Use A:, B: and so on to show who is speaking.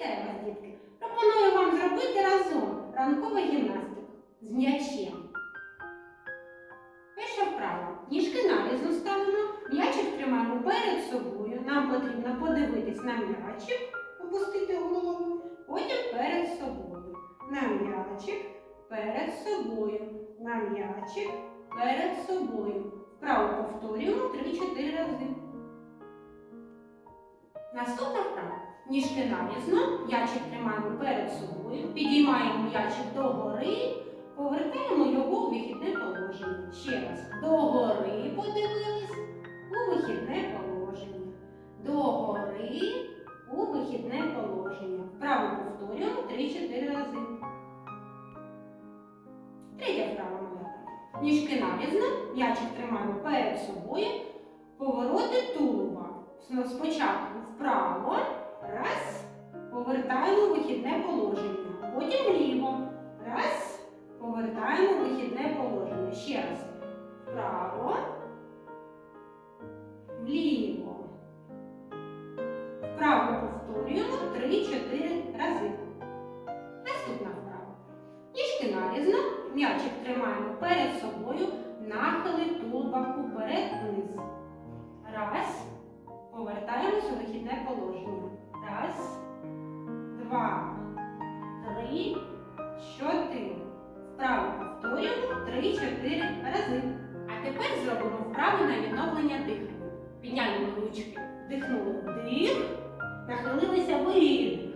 A: Вітаю вас, дітки! Пропоную вам зробити разом ранкову гімнастику з м'ячем. Перша вправа. Ніжки нарізно ставимо, м'ячик тримаємо перед собою. Нам потрібно подивитись на м'ячик, опустити голову, потім перед собою. На м'ячик, перед собою, на м'ячик, перед собою. Вправо повторюємо 3-4 рази. Наступна. Ніжки нарізно, м'ячик тримаємо перед собою, підіймаємо м'ячик догори, повертаємо його у вихідне положення. Ще раз. Догори подивились у вихідне положення. Догори у вихідне положення. Вправо повторюємо 3-4 рази. Третя вправа малята. Ніжки нарізно, м'ячик тримаємо перед собою, повороти тулуба. Спочатку вправо, раз, повертаємо вихідне положення. Потім вліво. Раз, повертаємо вихідне положення. Ще раз. Вправо, вліво. Вправо повторюємо 3-4 рази. Наступна вправа. Ніжки нарізно, м'ячик тримаємо перед собою, нахили 3-4 рази. А тепер зробимо вправи на відновлення дихання. Підняли ручки. Вдихнули вдих, нахилилися вид.